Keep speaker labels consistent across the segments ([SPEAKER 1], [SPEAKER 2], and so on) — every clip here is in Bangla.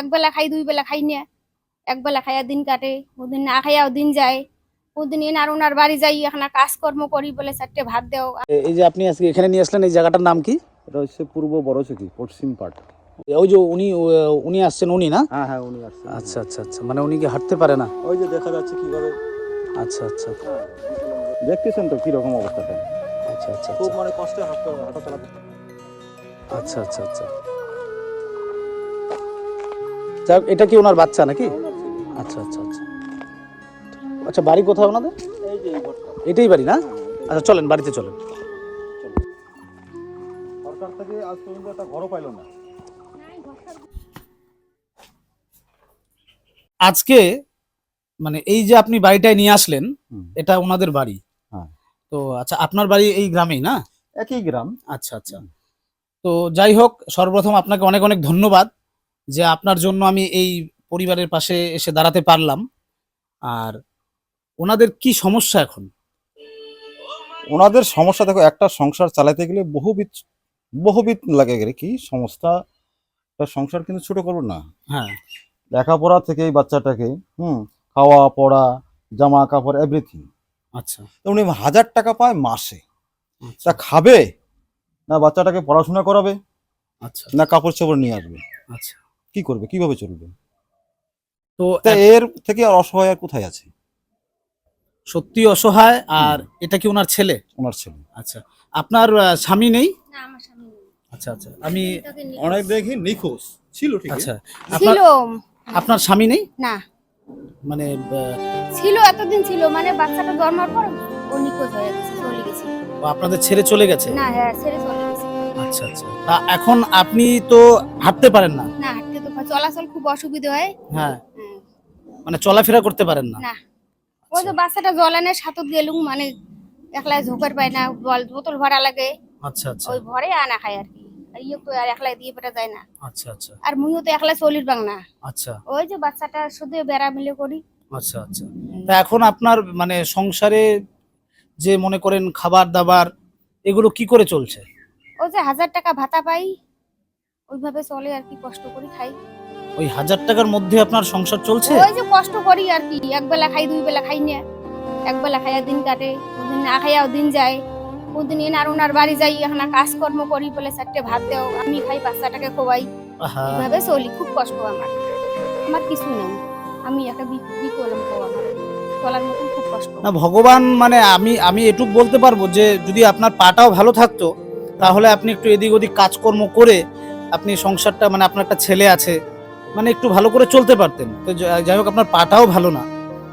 [SPEAKER 1] এক বেলা খাই দুই বেলা খাই না। এক বেলা খাইয়া দিন কাটে ওদিন না খাইয়াও দিন যায়। ওদিন এনার ওনার বাড়ি যাই এখানে কাজকর্ম করি বলে চারটে ভাত দেও।
[SPEAKER 2] এই যে আপনি আজকে এখানে নিয়ে আসলেন এই জায়গাটার নাম কি?
[SPEAKER 3] এটা হচ্ছে পূর্ব বড়চকি পশ্চিম পাট।
[SPEAKER 2] ওই যে উনি উনি আসছেন উনি না?
[SPEAKER 3] হ্যাঁ হ্যাঁ উনি আসছেন।
[SPEAKER 2] আচ্ছা আচ্ছা আচ্ছা মানে উনি কি হাঁটতে পারে না?
[SPEAKER 3] ওই যে দেখা যাচ্ছে কীভাবে
[SPEAKER 2] আচ্ছা আচ্ছা।
[SPEAKER 3] দেখতেছেন তো কীরকম অবস্থাটা?
[SPEAKER 2] আচ্ছা আচ্ছা
[SPEAKER 3] খুব
[SPEAKER 2] আচ্ছা।
[SPEAKER 3] মানে কষ্টে হাঁটতে হাঁটা
[SPEAKER 2] আচ্ছা আচ্ছা আচ্ছা। যাক এটা কি ওনার বাচ্চা নাকি? আচ্ছা আচ্ছা আচ্ছা। আচ্ছা বাড়ি কোথায় ওনাদের?
[SPEAKER 3] যে
[SPEAKER 2] এটাই বাড়ি না? আচ্ছা চলেন বাড়িতে চলেন।
[SPEAKER 3] সরকার থেকে আজ পর্যন্ত একটা ঘরও পাইলো না।
[SPEAKER 2] আজকে মানে এই যে আপনি বাড়িটায় নিয়ে আসলেন এটা ওনাদের বাড়ি।
[SPEAKER 3] হ্যাঁ।
[SPEAKER 2] তো আচ্ছা আপনার বাড়ি এই গ্রামেই না?
[SPEAKER 3] একই গ্রাম।
[SPEAKER 2] আচ্ছা আচ্ছা। তো যাই হোক সর্বপ্রথম আপনাকে অনেক অনেক ধন্যবাদ। যে আপনার জন্য আমি এই পরিবারের পাশে এসে দাঁড়াতে পারলাম। আর ওনাদের কি সমস্যা এখন?
[SPEAKER 3] ওনাদের সমস্যা দেখো একটা সংসার চালাতে গেলে বহুবিধ বহুবিধ লাগে গেলে কি একটা সংসার কিন্তু ছোট করব না।
[SPEAKER 2] হ্যাঁ।
[SPEAKER 3] লেখাপড়া থেকে এই বাচ্চাটাকে হুম খাওয়া পড়া জামা কাপড় এভরিথিং
[SPEAKER 2] আচ্ছা।
[SPEAKER 3] উনি হাজার টাকা পায় মাসে।
[SPEAKER 2] আচ্ছা।
[SPEAKER 3] তা খাবে? না বাচ্চাটাকে পড়াশোনা করাবে?
[SPEAKER 2] আচ্ছা।
[SPEAKER 3] না কাপড় চোপড় নিয়ে আসবে?
[SPEAKER 2] আচ্ছা।
[SPEAKER 3] কি করবে? কীভাবে চলবে?
[SPEAKER 2] তো
[SPEAKER 3] এর থেকে আর অসহায় আর কোথায় আছে?
[SPEAKER 2] সত্যি অসহায় আর এটা কি ওনার ছেলে?
[SPEAKER 3] ওনার ছেলে।
[SPEAKER 2] আচ্ছা আপনার স্বামী নেই?
[SPEAKER 1] না আমার স্বামী নেই।
[SPEAKER 2] আচ্ছা আচ্ছা আমি
[SPEAKER 3] অনেক দেখি নিখোঁজ। ছিল ঠিক
[SPEAKER 2] আচ্ছা
[SPEAKER 1] ছিল।
[SPEAKER 2] আপনার আপনার স্বামী নেই?
[SPEAKER 1] না।
[SPEAKER 2] মানে
[SPEAKER 1] ছিল এতদিন ছিল। মানে বাচ্চাটা জন্মার পর ও নিখোঁজ হয়ে গেছে চলে গেছে।
[SPEAKER 2] আপনাদের ছেড়ে চলে গেছে?
[SPEAKER 1] না হ্যাঁ ছেড়ে চলে গেছে।
[SPEAKER 2] আচ্ছা আচ্ছা। তা এখন আপনি তো হাঁটতে পারেন না।
[SPEAKER 1] চলাচল খুব অসুবিধা হয়।
[SPEAKER 2] হ্যাঁ। মানে চলাফেরা করতে পারেন না?
[SPEAKER 1] না। ওই যে বাচ্চাটা জলানে সাঁতর গেলুম মানে একলাই ঝোঁকার পায় না বল বোতল ভরা লাগে।
[SPEAKER 2] আচ্ছা আচ্ছা।
[SPEAKER 1] ওই ভরে আনা খায় আর কি। ইয়ে তো আর একলাই দিয়ে পেটা যায় না।
[SPEAKER 2] আচ্ছা আচ্ছা।
[SPEAKER 1] আর মুইও তো একলাই চলির বাং না।
[SPEAKER 2] আচ্ছা।
[SPEAKER 1] ওই যে বাচ্চাটা শুধু বেড়া মিলে করি।
[SPEAKER 2] আচ্ছা আচ্ছা। তা এখন আপনার মানে সংসারে যে মনে করেন খাবার দাবার এগুলো কি করে চলছে?
[SPEAKER 1] ওই যে হাজার টাকা ভাতা পাই। ওইভাবে চলে আর কি কষ্ট করি খাই।
[SPEAKER 2] ওই হাজার টাকার মধ্যে আপনার সংসার চলছে?
[SPEAKER 1] ওই যে কষ্ট করি আর কি। এক বেলা খাই দুই বেলা খাই না। এক বেলা খাইয়া দিন কাটে ওদিন না খাইয়াও দিন যায়। ওদিন এনার ওনার বাড়ি যাই এখানে কাজকর্ম করি বলে চারটে ভাত দেও আমি খাই বাচ্চাটাকে খোয়াই।
[SPEAKER 2] আহা,
[SPEAKER 1] এইভাবে চলি খুব কষ্ট আমার। আমার কিছু নেই। আমি একটা বিকলম আমার। চলার মতন খুব কষ্ট।
[SPEAKER 2] না ভগবান মানে আমি আমি এটুক বলতে পারব যে যদি আপনার পাটাও ভালো থাকতো তাহলে আপনি একটু এদিক ওদিক কাজকর্ম করে আপনি সংসারটা মানে আপনার একটা ছেলে আছে মানে একটু ভালো করে চলতে পারতেন। তো যাই হোক আপনার পাটাও ভালো না।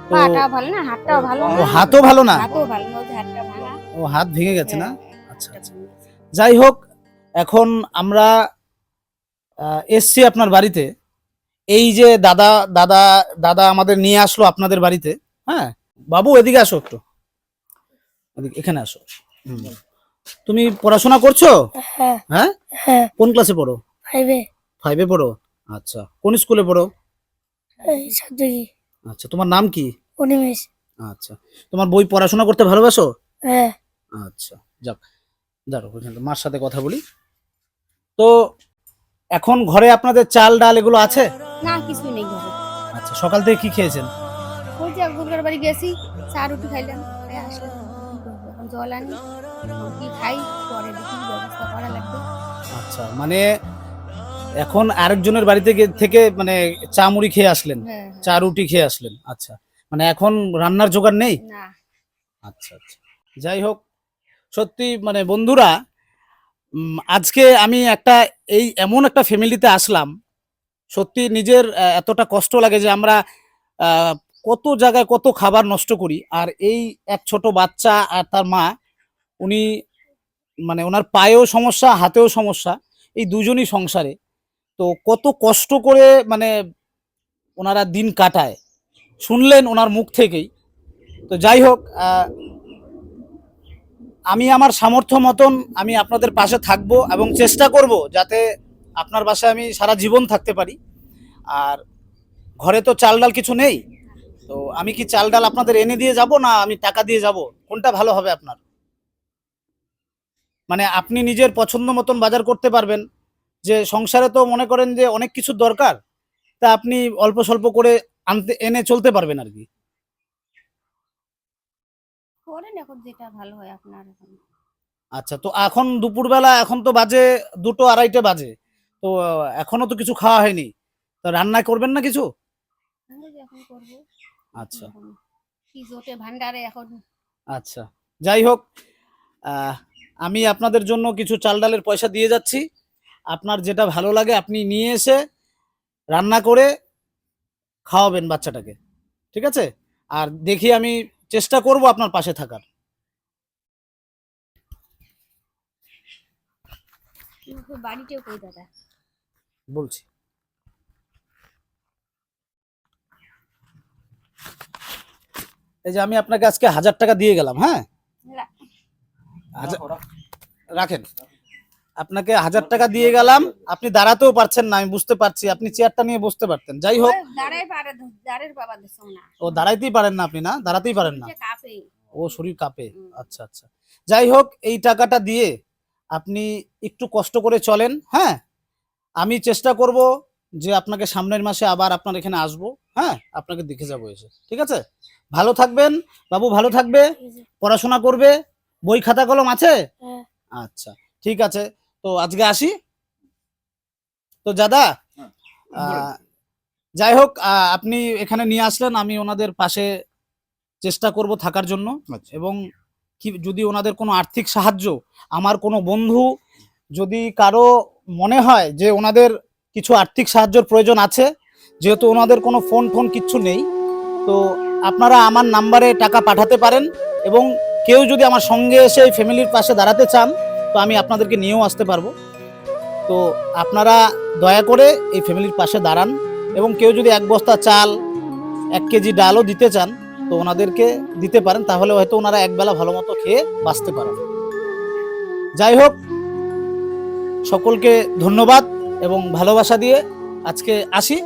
[SPEAKER 2] তো
[SPEAKER 1] পাটাও ভালো না হাতটাও ভালো
[SPEAKER 2] ও
[SPEAKER 1] না
[SPEAKER 2] হাতও ভালো না?
[SPEAKER 1] হাতও ভালো না হাতটা ভাঙা।
[SPEAKER 2] ও হাত ভেঙে গেছে না?
[SPEAKER 1] হ্যাঁ,
[SPEAKER 2] আচ্ছা আচ্ছা। যাই হোক এখন আমরা এসছি আপনার বাড়িতে। এই যে দাদা দাদা দাদা আমাদের নিয়ে আসলো আপনাদের বাড়িতে। হ্যাঁ? বাবু এদিকে আসো একটু। এখানে আসো। তুমি পড়াশোনা করছ?
[SPEAKER 4] হ্যাঁ।
[SPEAKER 2] হ্যাঁ?
[SPEAKER 4] হ্যাঁ।
[SPEAKER 2] কোন ক্লাসে পড়ো?
[SPEAKER 4] ফাইভে
[SPEAKER 2] ফাইভে পড়ো? আচ্ছা কোন স্কুলে পড়ো?
[SPEAKER 4] এই সাবজেক্ট
[SPEAKER 2] আচ্ছা তোমার নাম কি?
[SPEAKER 4] উনিশ
[SPEAKER 2] আচ্ছা তোমার বই পড়াশোনা করতে ভালোবাসো?
[SPEAKER 4] হ্যাঁ।
[SPEAKER 2] আচ্ছা যাক দাঁড়ো মার সাথে কথা বলি। তো এখন ঘরে আপনাদের চাল ডাল এগুলো আছে?
[SPEAKER 1] না কিছু নেই ঘরে।
[SPEAKER 2] আচ্ছা সকাল থেকে কি খেয়েছেন?
[SPEAKER 1] ওই যে বাড়ি গেছি চা রুটি খাইলাম খাই আসলাম। জল আনি কি খাই পরে দেখি ব্যবস্থা করা লাগবে।
[SPEAKER 2] আচ্ছা মানে এখন আরেকজনের বাড়িতে গে- থেকে মানে চা মুড়ি খেয়ে আসলেন।
[SPEAKER 1] হ্যাঁ
[SPEAKER 2] চা রুটি খেয়ে আসলেন। আচ্ছা মানে এখন রান্নার জোগাড় নেই? আচ্ছা আচ্ছা। যাই হোক সত্যি মানে বন্ধুরা আজকে আমি একটা এই এমন একটা ফ্যামিলিতে আসলাম সত্যি নিজের এতটা কষ্ট লাগে যে আমরা কত জায়গায় কত খাবার নষ্ট করি। আর এই এক ছোট বাচ্চা আর তার মা উনি মানে ওনার পায়েও সমস্যা হাতেও সমস্যা এই দুজনই সংসারে। তো কত কষ্ট করে মানে ওনারা দিন কাটায়। শুনলেন ওনার মুখ থেকেই। তো যাই হোক আমি আমার সামর্থ্য মতন আমি আপনাদের পাশে থাকব এবং চেষ্টা করব যাতে আপনার বাসায় আমি সারা জীবন থাকতে পারি। আর ঘরে তো চাল ডাল কিছু নেই। তো আমি কি চাল ডাল আপনাদের এনে দিয়ে যাব না আমি টাকা দিয়ে যাব? কোনটা ভালো হবে আপনার? মানে আপনি নিজের পছন্দ মতন বাজার করতে পারবেন। যে সংসারে তো মনে করেন যে অনেক কিছুর দরকার তা আপনি অল্প স্বল্প করে আনতে এনে চলতে পারবেন আর কি।
[SPEAKER 1] করেন এখন যেটা ভালো হয় আপনার এখন।
[SPEAKER 2] আচ্ছা তো এখন দুপুরবেলা এখন তো বাজে দুটো আড়াইটে বাজে তো এখনও তো কিছু খাওয়া হয়নি তো রান্না করবেন না কিছু?
[SPEAKER 1] এখন করব।
[SPEAKER 2] আচ্ছা।
[SPEAKER 1] কি জোটে ভান্ডারে এখন।
[SPEAKER 2] আচ্ছা যাই হোক আমি আপনাদের জন্য কিছু চাল ডালের পয়সা দিয়ে যাচ্ছি। আপনার যেটা ভালো লাগে আপনি নিয়ে এসে রান্না করে খাওয়াবেন বাচ্চাটাকে ঠিক আছে? আর দেখি আমি চেষ্টা করব আপনার পাশে থাকার।
[SPEAKER 1] কিন্তু কই দাদা?
[SPEAKER 2] বলছি। এই যে আমি আপনাকে আজকে হাজার টাকা দিয়ে গেলাম হ্যাঁ? রাখেন। আপনাকে হাজার টাকা দিয়ে গেলাম আপনি দাঁড়াতেও পারছেন না আমি বুঝতে পারছি আপনি চেয়ারটা নিয়ে বসতে পারতেন। যাই হোক ও দাঁড়াইতেই পারেন না আপনি না? দাঁড়াতেই পারেন না? ও শরীর কাঁপে? আচ্ছা আচ্ছা। যাই হোক এই টাকাটা দিয়ে আপনি একটু কষ্ট করে চলেন হ্যাঁ? আমি চেষ্টা করব যে আপনাকে সামনের মাসে আবার আপনার এখানে আসব হ্যাঁ? আপনাকে দেখে যাব এসে ঠিক আছে? ভালো থাকবেন বাবু ভালো থাকবে পড়াশোনা করবে বই খাতা কলম আছে?
[SPEAKER 4] হ্যাঁ।
[SPEAKER 2] আচ্ছা ঠিক আছে। তো আজকে আসি। তো দাদা যাই হোক আপনি এখানে নিয়ে আসলেন আমি ওনাদের পাশে চেষ্টা করব থাকার জন্য।
[SPEAKER 3] আচ্ছা।
[SPEAKER 2] এবং কি যদি ওনাদের কোনো আর্থিক সাহায্য আমার কোনো বন্ধু যদি কারও মনে হয় যে ওনাদের কিছু আর্থিক সাহায্যর প্রয়োজন আছে যেহেতু ওনাদের কোনো ফোন ফোন কিচ্ছু নেই তো আপনারা আমার নাম্বারে টাকা পাঠাতে পারেন। এবং কেউ যদি আমার সঙ্গে এসে এই ফ্যামিলির পাশে দাঁড়াতে চান তো আমি আপনাদেরকে নিয়েও আসতে পারব। তো আপনারা দয়া করে এই ফ্যামিলির পাশে দাঁড়ান এবং কেউ যদি এক বস্তা চাল, এক কেজি ডালও দিতে চান, তো ওনাদেরকে দিতে পারেন, তাহলে হয়তো ওনারা একবেলা ভালো মতো খেয়ে বাঁচতে পারেন যাই হোক, সকলকে ধন্যবাদ এবং ভালোবাসা দিয়ে আজকে আসি।